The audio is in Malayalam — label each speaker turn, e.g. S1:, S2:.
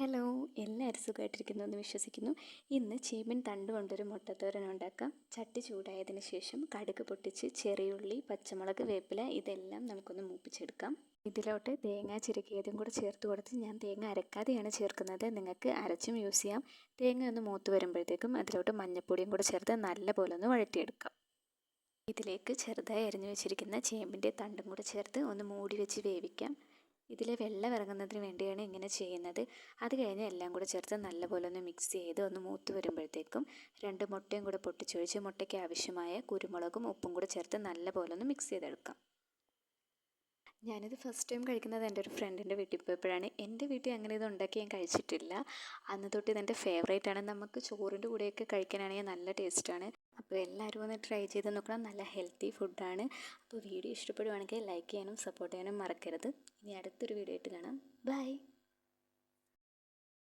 S1: ഹലോ എല്ലാവരും സുഖമായിട്ടിരിക്കുന്നു എന്ന് വിശ്വസിക്കുന്നു. ഇന്ന് ചീമൻ തണ്ട് കൊണ്ടൊരു മുട്ടത്തോരൻ ഉണ്ടാക്കാം. ചട്ടി ചൂടായതിന് ശേഷം കടുക് പൊട്ടിച്ച് ചെറിയുള്ളി പച്ചമുളക് വേപ്പില ഇതെല്ലാം നമുക്കൊന്ന് മൂപ്പിച്ചെടുക്കാം. ഇതിലോട്ട് തേങ്ങ ചിരകിയതും കൂടെ ചേർത്ത് കൊടുത്ത് ഞാൻ തേങ്ങ അരക്കാതെയാണ് ചേർക്കുന്നത്. നിങ്ങൾക്ക് അരച്ചും യൂസ് ചെയ്യാം. തേങ്ങ ഒന്ന് മൂത്ത് വരുമ്പോഴത്തേക്കും അതിലോട്ട് മഞ്ഞൾപ്പൊടിയും കൂടെ ചേർത്ത് നല്ലപോലെ ഒന്ന് വഴറ്റിയെടുക്കാം. ഇതിലേക്ക് ചെറുതായി അരിഞ്ഞു വെച്ചിരിക്കുന്ന ചേമ്പിന്റെ തണ്ടും കൂടെ ചേർത്ത് ഒന്ന് മൂടി വെച്ച് വേവിക്കാം. ഇതിൽ വെള്ളം ഇറങ്ങുന്നതിന് വേണ്ടിയാണ് ഇങ്ങനെ ചെയ്യുന്നത്. അത് കഴിഞ്ഞ് എല്ലാം കൂടെ ചേർത്ത് നല്ലപോലെ ഒന്ന് മിക്സ് ചെയ്ത് ഒന്ന് മൂത്ത് വരുമ്പോഴത്തേക്കും രണ്ട് മുട്ടയും കൂടെ പൊട്ടിച്ചൊഴിച്ച് മുട്ടയ്ക്ക് ആവശ്യമായ കുരുമുളകും ഉപ്പും കൂടെ ചേർത്ത് നല്ലപോലെ ഒന്ന് മിക്സ് ചെയ്തെടുക്കാം. ഞാനിത് ഫസ്റ്റ് ടൈം കഴിക്കുന്നത് എന്റെ ഒരു ഫ്രണ്ടിന്റെ വീട്ടിൽ പോയപ്പോഴാണ്. എന്റെ വീട്ടിൽ അങ്ങനെ ഇത് ഉണ്ടാക്കി ഞാൻ കഴിച്ചിട്ടില്ല. അന്ന് തൊട്ട് ഇതെന്റെ ഫേവറേറ്റ് ആണ്. നമുക്ക് ചോറിന്റെ കൂടെയൊക്കെ കഴിക്കാനാണെങ്കിൽ നല്ല ടേസ്റ്റാണ് അപ്പോൾ എല്ലാവരും ഒന്ന് ട്രൈ ചെയ്ത് നോക്കണം. നല്ല ഹെൽത്തി ഫുഡാണ് അപ്പോൾ വീഡിയോ ഇഷ്ടപ്പെടുവാണെങ്കിൽ ലൈക്ക് ചെയ്യാനും സപ്പോർട്ട് ചെയ്യാനും മറക്കരുത്. ഇനി അടുത്തൊരു വീഡിയോ ആയിട്ട് കാണാം. ബൈ